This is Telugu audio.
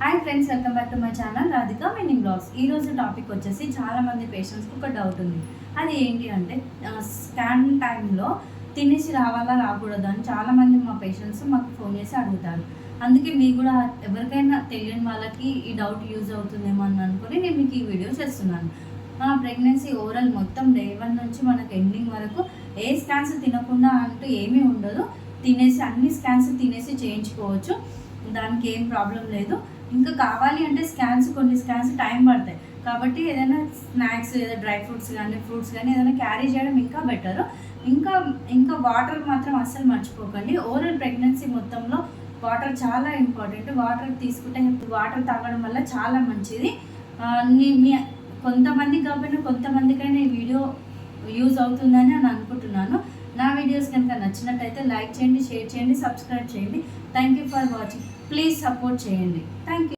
Hi friends welcome back to my channel Radhika meaning blogs ఈ రోజు టాపిక్ వచ్చేసి చాలా మంది పేషెంట్స్కి ఒక డౌట్ ఉంది. అది ఏంటి అంటే స్కాన్ టైంలో తినేసి రావాలా రాకూడదు అని చాలామంది మా పేషెంట్స్ మాకు ఫోన్ చేసి అడుగుతారు. అందుకే మీకు కూడా ఎవరికైనా తెలియని వాళ్ళకి ఈ డౌట్ యూజ్ అవుతుందేమో అని అనుకుని నేను మీకు ఈ వీడియో చేస్తున్నాను. ప్రెగ్నెన్సీ ఓవరాల్ మొత్తం డే వన్ నుంచి మనకు ఎండింగ్ వరకు ఏ స్కాన్స్ తినకుండా అంటూ ఏమీ ఉండదు. తినేసి అన్ని స్కాన్స్ తినేసి చేయించుకోవచ్చు. దానికి ఏం ప్రాబ్లం లేదు. ఇంకా కావాలి అంటే స్కాన్స్ కొన్ని స్కాన్స్ టైం పడతాయి. కాబట్టి ఏదైనా స్నాక్స్ ఏదైనా డ్రై ఫ్రూట్స్ కానీ ఫ్రూట్స్ కానీ ఏదైనా క్యారీ చేయడం ఇంకా బెటర్. ఇంకా ఇంకా వాటర్ మాత్రం అస్సలు మర్చిపోకండి. ఓవరాల్ ప్రెగ్నెన్సీ మొత్తంలో వాటర్ చాలా ఇంపార్టెంట్. వాటర్ తీసుకుంటే వాటర్ తాగడం వల్ల చాలా మంచిది. మీ కొంతమంది కాకపోయినా కొంతమందికైనా ఈ వీడియో యూజ్ అవుతుందని అని అనుకుంటున్నాను. నా వీడియోస్ కనుక నచ్చినట్టయితే లైక్ చేయండి షేర్ చేయండి సబ్స్క్రైబ్ చేయండి. Thank you for watching please support చేయండి. Thank you